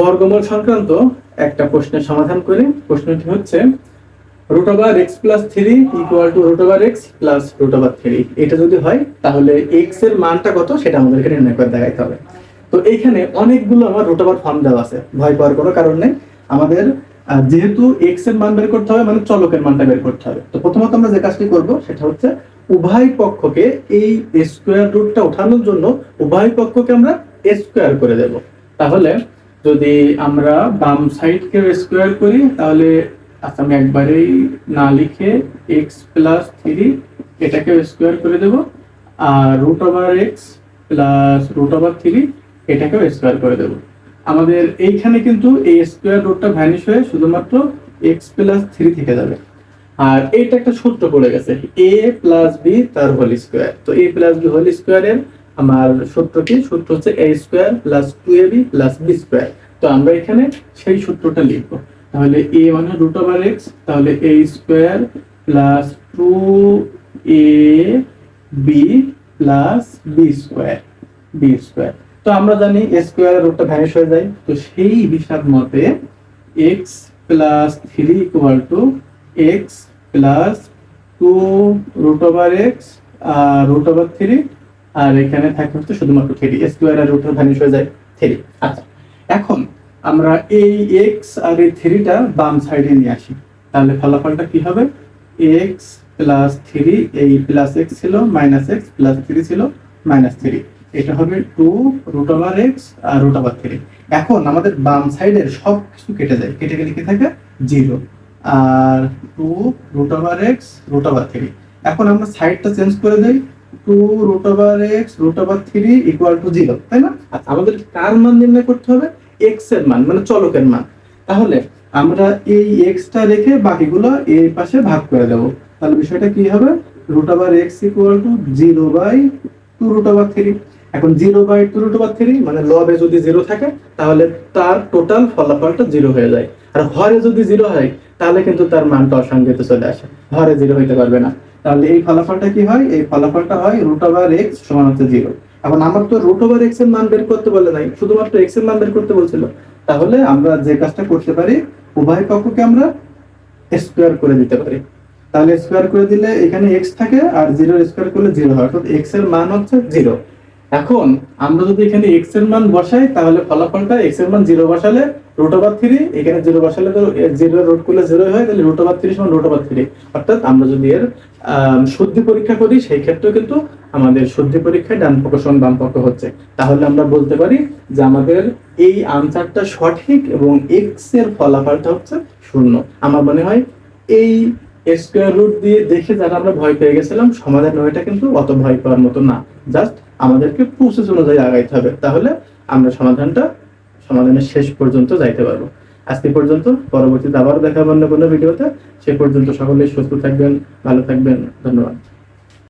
বর্গমূল সংক্রান্ত একটা প্রশ্নের সমাধান করি প্রশ্নটি হচ্ছে, root over x plus three equal to root over x plus root over three এটা যদি হয়, তাহলে এক্সের মানটা কত? সেটা আমাদেরকে নির্ণয় করে দেখাইতে হবে। তো এইখানে অনেকগুলো আমার রুট ওভার ফর্ম দেওয়া আছে। ভয় পাওয়ার কোনো কারণ নেই। আমাদের যেহেতু এক্সের মান বের করতে হবে মানে চলকের মানটা বের করতে হবে। তো প্রথমত আমরা যে কাজটি করব, সেটা হচ্ছে উভয় পক্ষকে এই স্কোয়ার রুটটা ওঠানোর জন্য উভয় পক্ষকে আমরা স্কোয়ার করে দেব। তাহলে যদি আমরা বাম সাইড সাইডকে স্কোয়ার করি, তাহলে আমি একবারেই না লিখে এক্স প্লাস থ্রি এটাকে স্কোয়ার করে দেব, আর root over x plus root over three এটাকেও স্কোয়ার করে দেব। আমাদের এইখানে কিন্তু এই স্কোয়ার রুটটা ভ্যানিশ হয়ে শুধুমাত্র এক্স প্লাস থ্রি থেকে যাবে। আর এইটা একটা সূত্র পড়ে গেছে এ প্লাস বি তার হোল স্কোয়ার তো এ প্লাস বি হোল স্কোয়ারের আমার সূত্র কি সূত্র হচ্ছে A square plus two A B plus B square তো আমরা এখানে সেই সূত্রটা লিখব। তাহলে এ মানে রুট ওভার এক্স তাহলে A square plus two A B plus B square B square তো আমরা জানি এ স্কোয়ার রুটটা ভ্যানিশ হয়ে যায়। তো সেই হিসাব মতে x plus three equal to x plus two root over x R root over three আর এখানে থাকে হচ্ছে শুধুমাত্র থ্রি স্কোয়ার আর রুট ভ্যানিশ হয়ে যায় থ্রি আচ্ছা এখন আমরা এই এক্স আর এই থ্রিটা বাম সাইডে নিয়ে আসি। তাহলে ফলাফলটা কি হবে? এক্স প্লাস থ্রি, এই প্লাস এক্স ছিল মাইনাস এক্স প্লাস থ্রি ছিল মাইনাস থ্রি। এটা হবে টু রুট ওভার এক্স আর রুট ওভার থ্রি। এখন আমাদের বাম সাইডের সব কিছু কেটে যায়। কেটে গেলে কি থাকে জিরো। আর two root over x root over three. এখন আমরা সাইডটা চেঞ্জ করে দেই। Two root over x root over three equal to zero তাই না? আচ্ছা আমাদের কার মান নির্ণয় করতে হবে? এক্সের মান মানে চলকের মান। তাহলে আমরা এই এক্সটা রেখে বাকিগুলো পাশে ভাগ করে দেব। তাহলে বিষয়টা কি হবে? Root over x equal to zero by two root over three এখন zero by two root over three মানে লবে যদি জিরো থাকে, তাহলে তার টোটাল ফলাফলটা জিরো হয়ে যায়। আর হরে যদি জিরো হয়, তাহলে কিন্তু তার মানটা অসংগত চলে আসে। হরে জিরো হইতে পারবে না। তাহলে এই ফলাফলটা কি হয়? এই ফলাফলটা হয় রুট ওভার এক্স সমান হচ্ছে জিরো এখন আমার তো রুট ওভার এক্সের মান বের করতে বলে নাই, শুধুমাত্র এক্সের মান বের করতে বলছিল। তাহলে আমরা যে কাজটা করতে পারি, উভয় পক্ষকে আমরা স্কোয়ার করে দিতে পারি। তাহলে স্কোয়ার করে দিলে এখানে এক্স থাকে আর জিরো স্কোয়ার করলে জিরো হয়, অর্থাৎ এক্সের মান হচ্ছে জিরো এখন আমরা যদি এখানে এক্সের মান বসাই, তাহলে ফলাফলটা এক্সের মান জিরো বসালে রুট ওভার থ্রি এখানে জিরো বসালে তো জিরো রুট করলে জিরো হয়, তাহলে রুট ওভার থ্রি সমান রুট ওভার থ্রি অর্থাৎ আমরা যদি এর শুদ্ধি পরীক্ষা করি, সেই ক্ষেত্রে কিন্তু আমাদের শুদ্ধি পরীক্ষায় ডান পক্ষ সমান বাম পক্ষ হচ্ছে। তাহলে আমরা বলতে পারি যে আমাদের এই আনসারটা সঠিক এবং এক্সের ফলাফলটা হচ্ছে শূন্য। আমার মনে হয় এই স্কোয়ার রুট দিয়ে দেখে যারা আমরা ভয় পেয়ে গেছিলাম, সমাধান নয়টা কিন্তু অত ভয় পাওয়ার মতো না। জাস্ট আমাদেরকে প্রসেস অনুযায়ী আগাইতে হবে। তাহলে আমরা সমাধানটা, সমাধানের শেষ পর্যন্ত যাইতে পারব। আজকে পর্যন্ত, পরবর্তীতে আবার দেখা অন্য কোনো ভিডিওতে। সে পর্যন্ত সকলেই সুস্থ থাকবেন, ভালো থাকবেন। ধন্যবাদ।